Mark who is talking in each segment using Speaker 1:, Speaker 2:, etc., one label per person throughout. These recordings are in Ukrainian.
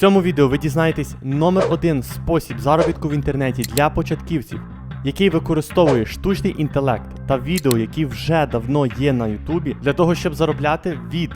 Speaker 1: цьому відео ви дізнаєтесь номер один спосіб заробітку в інтернеті для початківців, який використовує штучний інтелект та відео, які вже давно є на Ютубі, для того, щоб заробляти від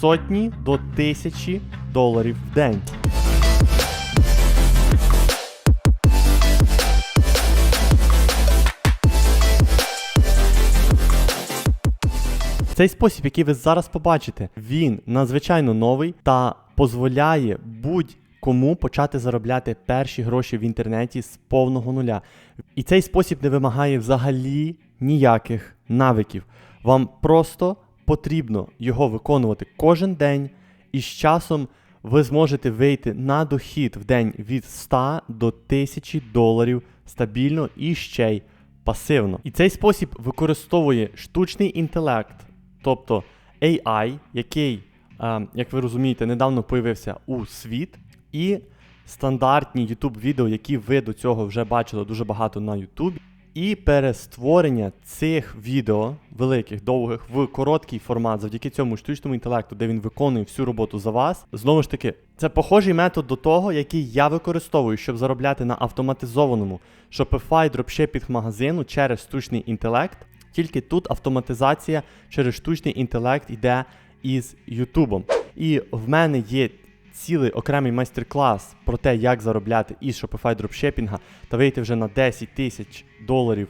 Speaker 1: сотні до тисячі доларів в день. Цей спосіб, який ви зараз побачите, він надзвичайно новий та дозволяє будь-кому почати заробляти перші гроші в інтернеті з повного нуля. І цей спосіб не вимагає взагалі ніяких навиків. Вам просто потрібно його виконувати кожен день, і з часом ви зможете вийти на дохід в день від 100 до 1000 доларів стабільно і ще й пасивно. І цей спосіб використовує штучний інтелект, тобто AI, який, е, як ви розумієте, недавно появився у світ, і стандартні YouTube відео, які ви до цього вже бачили дуже багато на YouTube, і перестворення цих відео великих, довгих в короткий формат завдяки цьому штучному інтелекту, де він виконує всю роботу за вас. Знову ж таки, це похожий метод до того, який я використовую, щоб заробляти на автоматизованому Shopify дропшипінг магазину через штучний інтелект. Тільки тут автоматизація через штучний інтелект йде із Ютубом. І в мене є цілий окремий майстер-клас про те, як заробляти із Shopify дропшипінга та вийти вже на 10 тисяч доларів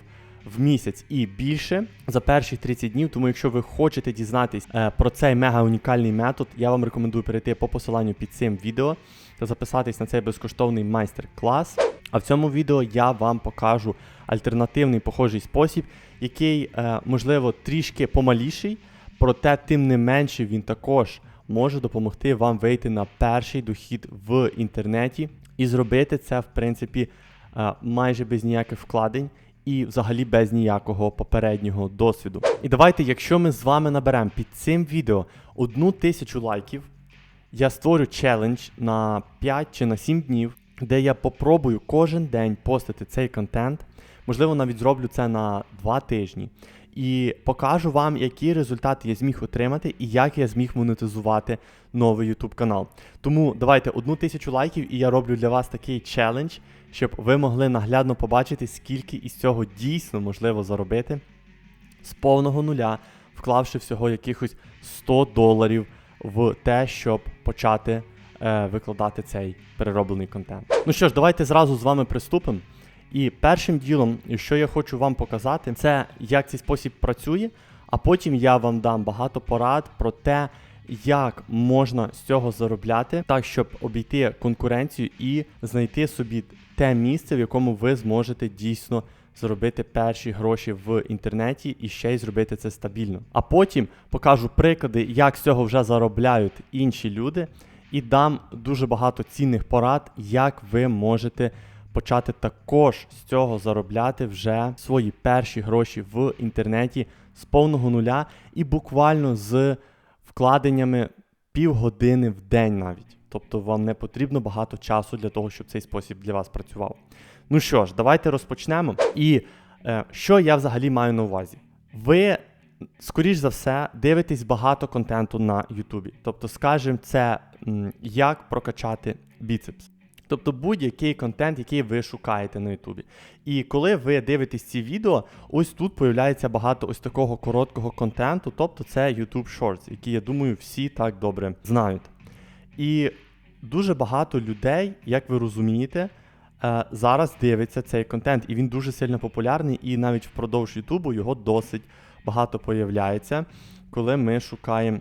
Speaker 1: в місяць і більше за перші 30 днів. Тому, якщо ви хочете дізнатись е, про цей мега унікальний метод, я вам рекомендую перейти по посиланню під цим відео та записатись на цей безкоштовний майстер-клас. А в цьому відео я вам покажу альтернативний похожий спосіб, який, е, можливо, трішки помаліший, проте тим не менше він також може допомогти вам вийти на перший дохід в інтернеті і зробити це, в принципі, е, майже без ніяких вкладень і взагалі без ніякого попереднього досвіду. І давайте, якщо ми з вами наберемо під цим відео одну тисячу лайків, я створю челендж на 5 чи на 7 днів, де я попробую кожен день постити цей контент. Можливо, навіть зроблю це на 2 тижні. І покажу вам, які результати я зміг отримати і як я зміг монетизувати новий YouTube канал. Тому давайте одну тисячу лайків, і я роблю для вас такий челендж, щоб ви могли наглядно побачити, скільки із цього дійсно можливо заробити з повного нуля, вклавши всього якихось 100 доларів в те, щоб почати е, викладати цей перероблений контент. Ну що ж, давайте зразу з вами приступимо. І першим ділом, що я хочу вам показати, це як цей спосіб працює, а потім я вам дам багато порад про те, як можна з цього заробляти, так щоб обійти конкуренцію і знайти собі те місце, в якому ви зможете дійсно заробити перші гроші в інтернеті і ще й зробити це стабільно. А потім покажу приклади, як з цього вже заробляють інші люди, і дам дуже багато цінних порад, як ви можете почати також з цього заробляти вже свої перші гроші в інтернеті з повного нуля і буквально з вкладеннями півгодини в день навіть. Тобто вам не потрібно багато часу для того, щоб цей спосіб для вас працював. Ну що ж, давайте розпочнемо. І е, що я взагалі маю на увазі? Ви, скоріш за все, дивитесь багато контенту на Ютубі. Тобто, скажімо, це м, як прокачати біцепс. Тобто будь-який контент, який ви шукаєте на Ютубі. І коли ви дивитесь ці відео, ось тут появляється багато ось такого короткого контенту, тобто це YouTube Shorts, які, я думаю, всі так добре знають. І дуже багато людей, як ви розумієте, е, зараз дивиться цей контент, і він дуже сильно популярний, і навіть впродовж Ютубу його досить багато появляється, коли ми шукаємо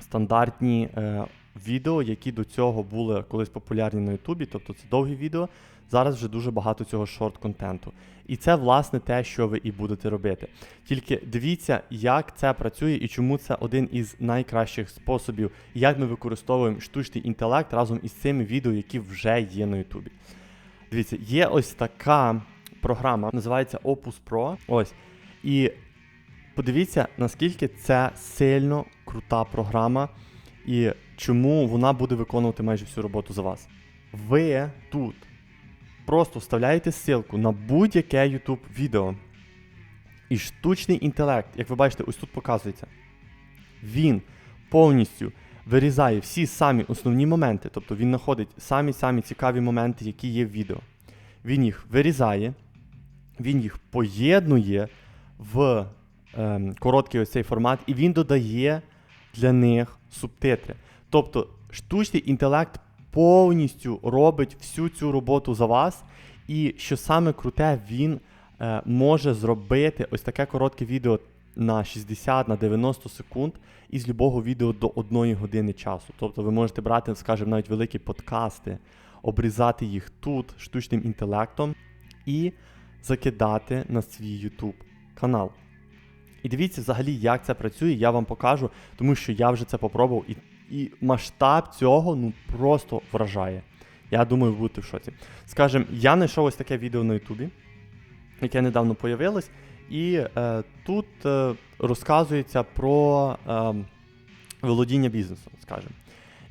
Speaker 1: стандартні е, відео, які до цього були колись популярні на Ютубі, тобто це довгі відео. Зараз вже дуже багато цього шорт-контенту. І це, власне, те, що ви і будете робити. Тільки дивіться, як це працює і чому це один із найкращих способів, як ми використовуємо штучний інтелект разом із цими відео, які вже є на Ютубі. Дивіться, є ось така програма, називається Opus Pro. Ось. І подивіться, наскільки це сильно крута програма, і чому вона буде виконувати майже всю роботу за вас. Ви тут просто вставляєте ссылку на будь-яке YouTube відео. І штучний інтелект, як ви бачите, ось тут показується. Він повністю вирізає всі самі основні моменти, тобто він знаходить самі-самі цікаві моменти, які є в відео. Він їх вирізає, він їх поєднує в ем, короткий ось цей формат, і він додає для них субтитри. Тобто штучний інтелект повністю робить всю цю роботу за вас, і що саме круте, він е, може зробити ось таке коротке відео на 60 на 90 секунд із любого відео до 1 години часу. Тобто ви можете брати, скажімо, навіть великі подкасти, обрізати їх тут штучним інтелектом і закидати на свій YouTube канал. І дивіться взагалі, як це працює, я вам покажу, тому що я вже це попробував, і, і масштаб цього ну просто вражає. Я думаю, ви будете в шоці. Скажем, я знайшов ось таке відео на Ютубі, яке недавно появилось, і е, тут е, розказується про е, володіння бізнесом, скажімо.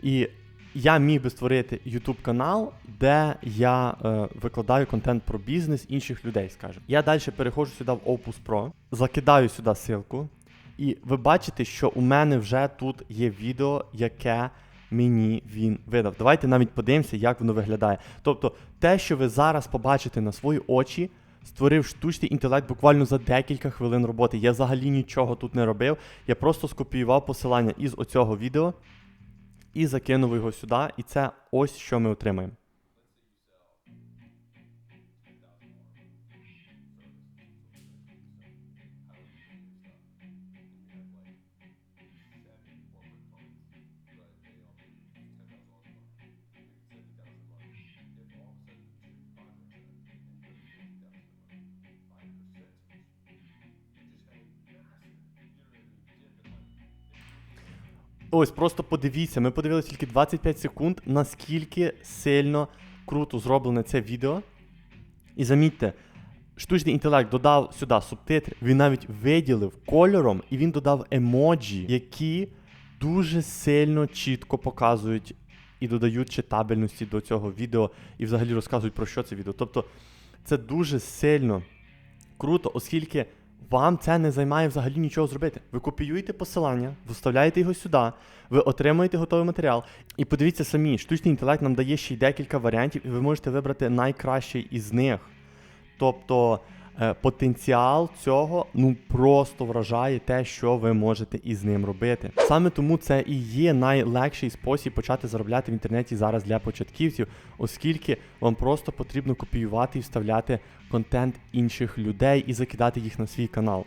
Speaker 1: І я міг би створити YouTube канал, де я е, викладаю контент про бізнес інших людей, скажімо. Я далі переходжу сюди в Opus Pro, закидаю сюди ссылку, і ви бачите, що у мене вже тут є відео, яке мені він видав. Давайте навіть подивимося, як воно виглядає. Тобто, те, що ви зараз побачите на свої очі, створив штучний інтелект буквально за декілька хвилин роботи. Я взагалі нічого тут не робив. Я просто скопіював посилання із оцього відео і закинув його сюди. І це ось що ми отримаємо. Ось, просто подивіться, ми подивилися тільки 25 секунд, наскільки сильно круто зроблене це відео. І замітьте, штучний інтелект додав сюди субтитри, він навіть виділив кольором, і він додав емоджі, які дуже сильно чітко показують і додають читабельності до цього відео, і взагалі розказують про що це відео. Тобто це дуже сильно круто, оскільки вам це не займає взагалі нічого зробити. Ви копіюєте посилання, вставляєте його сюди, ви отримуєте готовий матеріал. І подивіться самі, штучний інтелект нам дає ще й декілька варіантів, і ви можете вибрати найкращий із них. Тобто потенціал цього ну просто вражає те, що ви можете із ним робити. Саме тому це і є найлегший спосіб почати заробляти в інтернеті зараз для початківців, оскільки вам просто потрібно копіювати і вставляти контент інших людей і закидати їх на свій канал.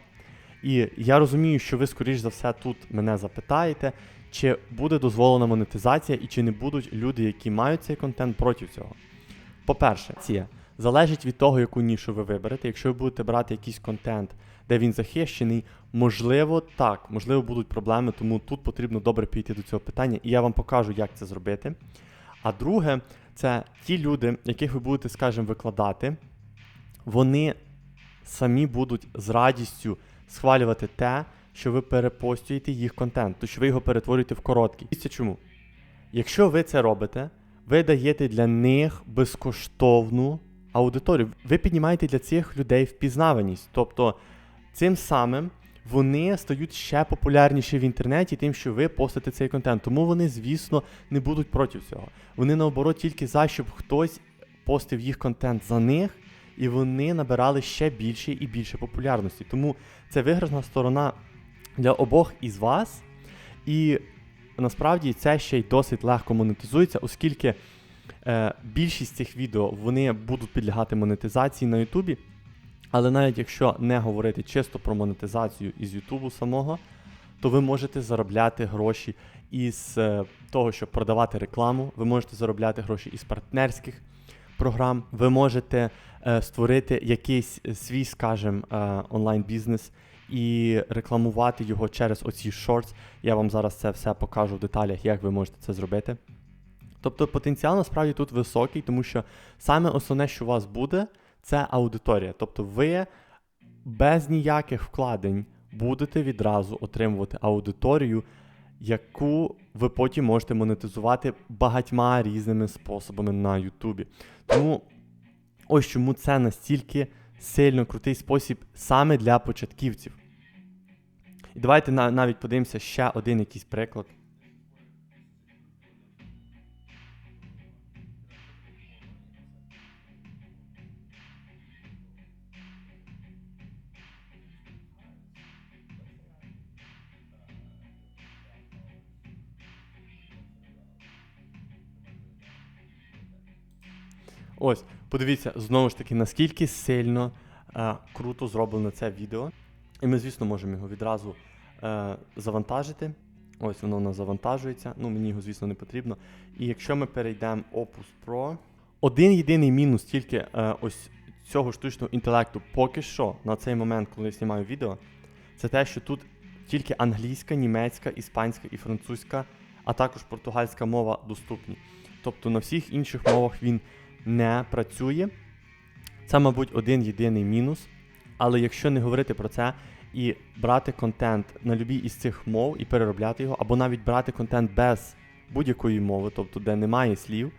Speaker 1: І я розумію, що ви, скоріш за все, тут мене запитаєте, чи буде дозволена монетизація і чи не будуть люди, які мають цей контент проти цього. По-перше, залежить від того, яку нішу ви виберете. Якщо ви будете брати якийсь контент, де він захищений, можливо, так, можливо, будуть проблеми, тому тут потрібно добре підійти до цього питання, і я вам покажу, як це зробити. А друге, це ті люди, яких ви будете, скажімо, викладати, вони самі будуть з радістю схвалювати те, що ви перепостюєте їх контент, то що ви його перетворюєте в короткий. Дивіться чому? Якщо ви це робите, ви даєте для них безкоштовну аудиторію. Ви піднімаєте для цих людей впізнаваність. Тобто, цим самим вони стають ще популярніші в інтернеті, тим, що ви постите цей контент. Тому вони, звісно, не будуть проти цього. Вони наоборот тільки за, щоб хтось постив їх контент за них, і вони набирали ще більше і більше популярності. Тому це виграшна сторона для обох із вас. І насправді це ще й досить легко монетизується, оскільки більшість цих відео вони будуть підлягати монетизації на Ютубі. Але навіть якщо не говорити чисто про монетизацію із Ютубу самого, то ви можете заробляти гроші із е, того, щоб продавати рекламу, ви можете заробляти гроші із партнерських програм, ви можете е, створити якийсь свій, скажімо, е, онлайн-бізнес і рекламувати його через оці шортс. Я вам зараз це все покажу в деталях, як ви можете це зробити. Тобто потенціал насправді тут високий, тому що саме основне, що у вас буде, це аудиторія. Тобто ви без ніяких вкладень будете відразу отримувати аудиторію, яку ви потім можете монетизувати багатьма різними способами на Ютубі. Тому ось чому це настільки сильно крутий спосіб саме для початківців. І давайте навіть подивимося ще один якийсь приклад. Ось, подивіться, знову ж таки, наскільки сильно е, круто зроблено це відео. І ми, звісно, можемо його відразу е, завантажити. Ось воно у нас завантажується. Ну, мені його, звісно, не потрібно. І якщо ми перейдемо Opus Pro, один єдиний мінус тільки е, ось цього штучного інтелекту поки що на цей момент, коли я знімаю відео, це те, що тут тільки англійська, німецька, іспанська і французька, а також португальська мова доступні. Тобто на всіх інших мовах він не працює. Це, мабуть, один єдиний мінус. Але якщо не говорити про це і брати контент на любій із цих мов і переробляти його, або навіть брати контент без будь-якої мови, тобто де немає слів,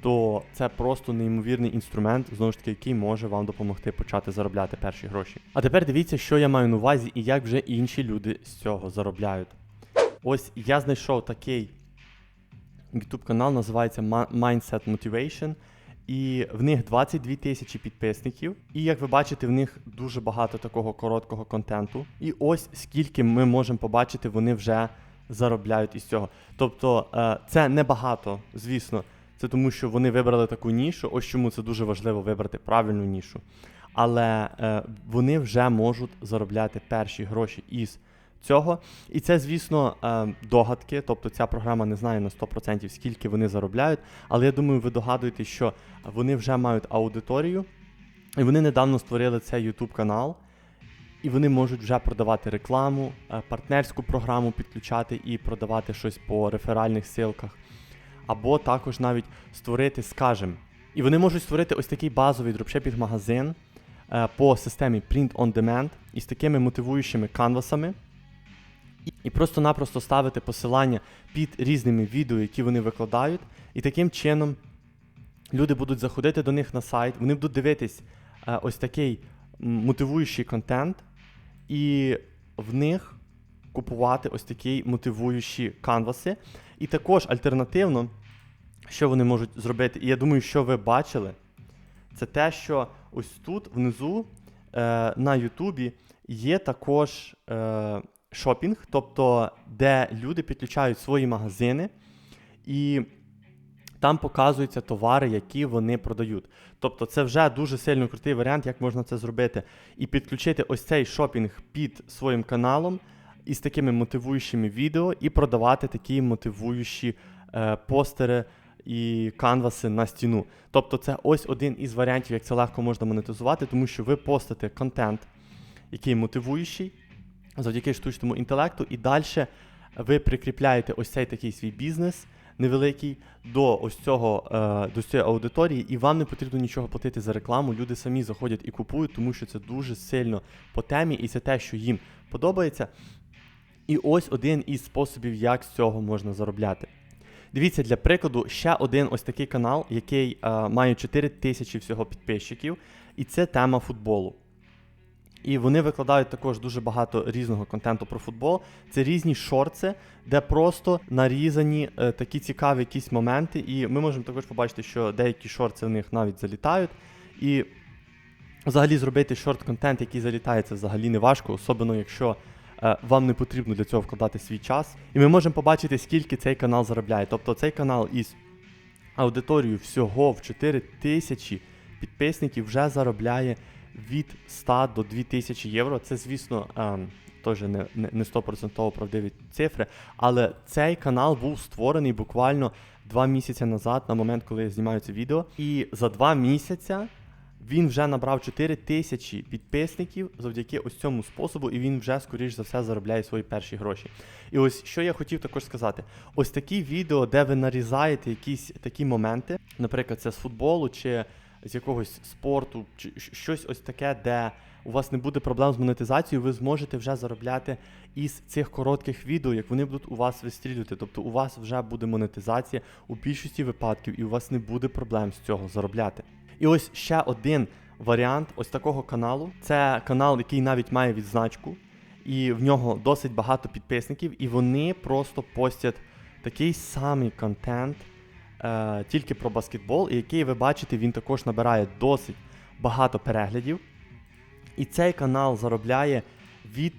Speaker 1: то це просто неймовірний інструмент, знову ж таки, який може вам допомогти почати заробляти перші гроші. А тепер дивіться, що я маю на увазі і як вже інші люди з цього заробляють. Ось я знайшов такий YouTube канал, називається Mindset Motivation. І в них 22 тисячі підписників. І як ви бачите, в них дуже багато такого короткого контенту. І ось скільки ми можемо побачити, вони вже заробляють із цього. Тобто е, це небагато, звісно. Це тому, що вони вибрали таку нішу. Ось чому це дуже важливо вибрати правильну нішу. Але е, вони вже можуть заробляти перші гроші із цього. І це, звісно, е, догадки. Тобто ця програма не знає на 100% скільки вони заробляють. Але я думаю, ви догадуєтесь, що вони вже мають аудиторію, і вони недавно створили цей YouTube канал. І вони можуть вже продавати рекламу, е, партнерську програму підключати і продавати щось по реферальних ссылках. Або також навіть створити, скажем, і вони можуть створити ось такий базовий дропшипінг магазин е, по системі Print on Demand із такими мотивуючими канвасами. І- просто-напросто ставити посилання під різними відео, які вони викладають, і таким чином люди будуть заходити до них на сайт, вони будуть дивитись е, ось такий мотивуючий контент, і в них купувати ось такі мотивуючі канваси. І також альтернативно, що вони можуть зробити, і я думаю, що ви бачили, це те, що ось тут внизу е, на Ютубі є також е, шопінг, тобто де люди підключають свої магазини і там показуються товари, які вони продають. Тобто це вже дуже сильно крутий варіант, як можна це зробити. І підключити ось цей шопінг під своїм каналом із такими мотивуючими відео і продавати такі мотивуючі е, постери і канваси на стіну. Тобто, це ось один із варіантів, як це легко можна монетизувати, тому що ви постите контент, який мотивуючий завдяки штучному інтелекту, і далі ви прикріпляєте ось цей такий свій бізнес невеликий до ось цього е, до цієї аудиторії, і вам не потрібно нічого платити за рекламу. Люди самі заходять і купують, тому що це дуже сильно по темі, і це те, що їм подобається. І ось один із способів, як з цього можна заробляти. Дивіться, для прикладу, ще один ось такий канал, який е, має 4 тисячі всього підписчиків, і це тема футболу. І вони викладають також дуже багато різного контенту про футбол. Це різні шорти, де просто нарізані е, такі цікаві якісь моменти. І ми можемо також побачити, що деякі шорти в них навіть залітають. І взагалі зробити шорт-контент, який залітає, це взагалі не важко, особливо якщо е, вам не потрібно для цього вкладати свій час. І ми можемо побачити, скільки цей канал заробляє. Тобто цей канал із аудиторією всього в 4 тисячі підписників вже заробляє від 100 до 2000 євро. Це, звісно, ем, теж не, не, не 100% правдиві цифри, але цей канал був створений буквально два місяці назад, на момент, коли я знімаю це відео. І за два місяця він вже набрав 4 тисячі підписників завдяки ось цьому способу, і він вже, скоріш за все, заробляє свої перші гроші. І ось що я хотів також сказати: ось такі відео, де ви нарізаєте якісь такі моменти, наприклад, це з футболу чи з якогось спорту, чи щось ось таке, де у вас не буде проблем з монетизацією, ви зможете вже заробляти із цих коротких відео, як вони будуть у вас вистрілювати. Тобто у вас вже буде монетизація у більшості випадків, і у вас не буде проблем з цього заробляти. І ось ще один варіант ось такого каналу. Це канал, який навіть має відзначку, і в нього досить багато підписників, і вони просто постять такий самий контент е, тільки про баскетбол, і який ви бачите, він також набирає досить багато переглядів. І цей канал заробляє від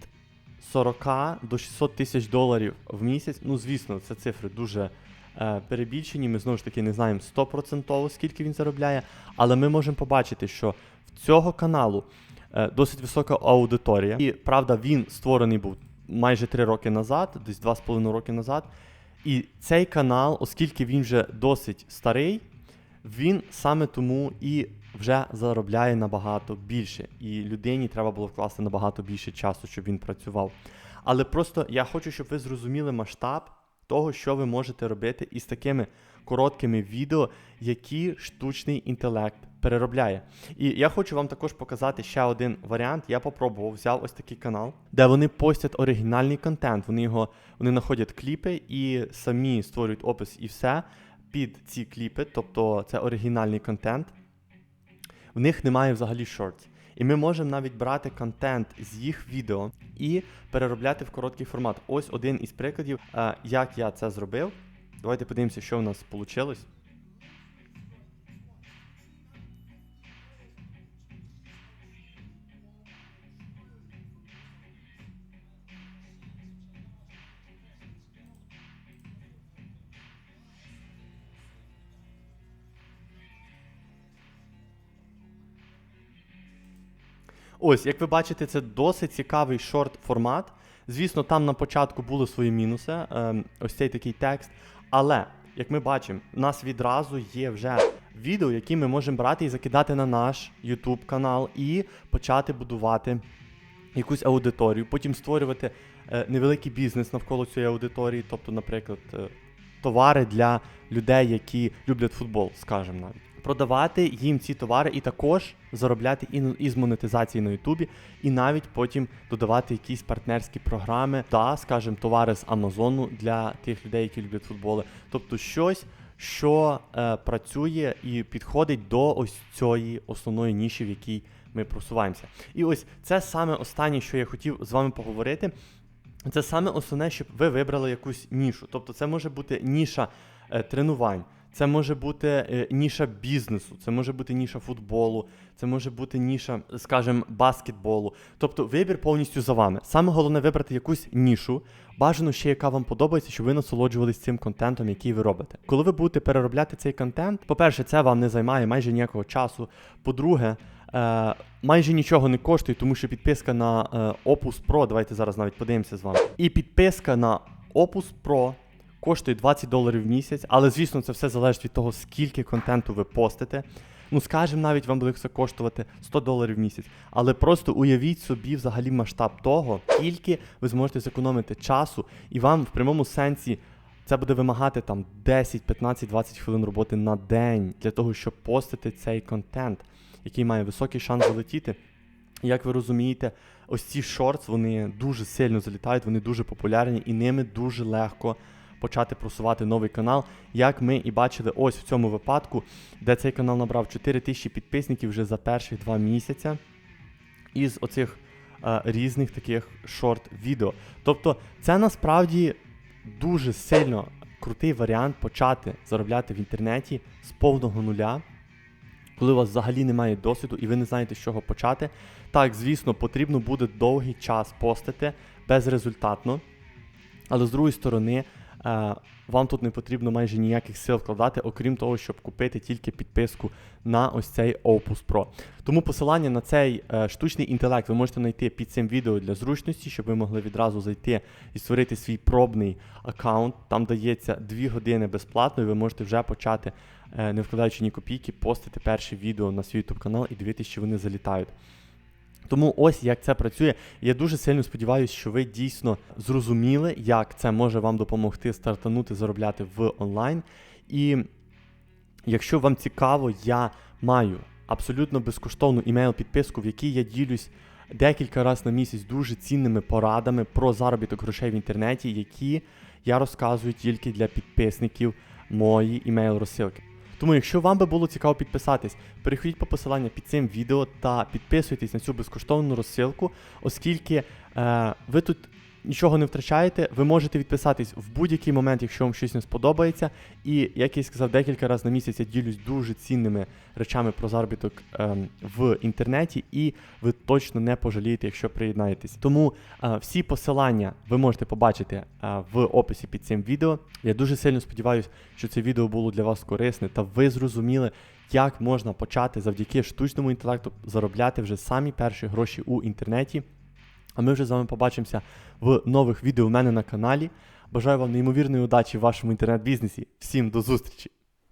Speaker 1: 40 до 600 тисяч доларів в місяць. Ну, звісно, це цифри дуже е, перебільшені. Ми знову ж таки не знаємо 100% скільки він заробляє, але ми можемо побачити, що в цього каналу е, досить висока аудиторія. І правда, він створений був майже 3 роки назад, десь 2,5 роки назад. І цей канал, оскільки він вже досить старий, він саме тому і вже заробляє набагато більше. І людині треба було вкласти набагато більше часу, щоб він працював. Але просто я хочу, щоб ви зрозуміли масштаб того, що ви можете робити із такими короткими відео, які штучний інтелект переробляє. І я хочу вам також показати ще один варіант. Я попробував, взяв ось такий канал, де вони постять оригінальний контент. Вони його вони знаходять кліпи і самі створюють опис і все під ці кліпи, тобто це оригінальний контент. В них немає взагалі шортів. І ми можемо навіть брати контент з їх відео і переробляти в короткий формат. Ось один із прикладів, е, як я це зробив. Давайте подивимося, що в нас вийшло. Ось, як ви бачите, це досить цікавий шорт-формат. Звісно, там на початку були свої мінуси, е, ось цей такий текст. Але, як ми бачимо, у нас відразу є вже відео, які ми можемо брати і закидати на наш YouTube канал і почати будувати якусь аудиторію, потім створювати е, невеликий бізнес навколо цієї аудиторії, тобто, наприклад, е, товари для людей, які люблять футбол, скажімо навіть продавати їм ці товари і також заробляти і із монетизації на Ютубі, і навіть потім додавати якісь партнерські програми та, скажімо, товари з Амазону для тих людей, які люблять футболи. Тобто щось, що е, працює і підходить до ось цієї основної ніші, в якій ми просуваємося. І ось це саме останнє, що я хотів з вами поговорити. Це саме основне, щоб ви вибрали якусь нішу. Тобто, це може бути ніша е, тренувань. Це може бути е, ніша бізнесу, це може бути ніша футболу, це може бути ніша, скажімо, баскетболу. Тобто вибір повністю за вами. Саме головне вибрати якусь нішу, бажано ще, яка вам подобається, щоб ви насолоджувалися цим контентом, який ви робите. Коли ви будете переробляти цей контент, по-перше, це вам не займає майже ніякого часу. По-друге, е, майже нічого не коштує, тому що підписка на е, Opus Pro, давайте зараз навіть подивимося з вами. І підписка на Opus Pro коштує 20 доларів в місяць, але звісно, це все залежить від того, скільки контенту ви постите. Ну, скажімо, навіть вам буде це коштувати 100 доларів в місяць. Але просто уявіть собі взагалі масштаб того, скільки ви зможете зекономити часу, і вам в прямому сенсі це буде вимагати там 10, 15, 20 хвилин роботи на день для того, щоб постити цей контент, який має високий шанс залетіти. Як ви розумієте, ось ці шортс вони дуже сильно залітають, вони дуже популярні і ними дуже легко почати просувати новий канал, як ми і бачили ось в цьому випадку, де цей канал набрав 4 тисячі підписників вже за перші два місяця із оцих е, різних таких шорт-відео. Тобто, це насправді дуже сильно крутий варіант почати заробляти в інтернеті з повного нуля. Коли у вас взагалі немає досвіду і ви не знаєте, з чого почати. Так, звісно, потрібно буде довгий час постити безрезультатно. Але з другої сторони, вам тут не потрібно майже ніяких сил вкладати, окрім того, щоб купити тільки підписку на ось цей Opus Pro. Тому посилання на цей е, штучний інтелект ви можете знайти під цим відео для зручності, щоб ви могли відразу зайти і створити свій пробний аккаунт. Там дається 2 години безплатно, і ви можете вже почати, е, не вкладаючи ні копійки, постити перші відео на свій YouTube канал і дивитися, чи вони залітають. Тому ось як це працює. Я дуже сильно сподіваюся, що ви дійсно зрозуміли, як це може вам допомогти стартанути, заробляти в онлайн. І якщо вам цікаво, я маю абсолютно безкоштовну імейл-підписку, в якій я ділюсь декілька разів на місяць дуже цінними порадами про заробіток грошей в інтернеті, які я розказую тільки для підписників моєї імейл-розсилки. Тому, якщо вам би було цікаво підписатись, переходіть по посиланню під цим відео та підписуйтесь на цю безкоштовну розсилку, оскільки е, ви тут нічого не втрачаєте. Ви можете відписатись в будь-який момент, якщо вам щось не сподобається. І як я сказав, декілька разів на місяць я ділюсь дуже цінними речами про заробіток ем, в інтернеті, і ви точно не пожалієте, якщо приєднаєтесь. Тому е, всі посилання ви можете побачити е, в описі під цим відео. Я дуже сильно сподіваюся, що це відео було для вас корисне та ви зрозуміли, як можна почати завдяки штучному інтелекту заробляти вже самі перші гроші у інтернеті. А ми вже з вами побачимося в нових відео у мене на каналі. Бажаю вам неймовірної удачі в вашому інтернет-бізнесі. Всім до зустрічі!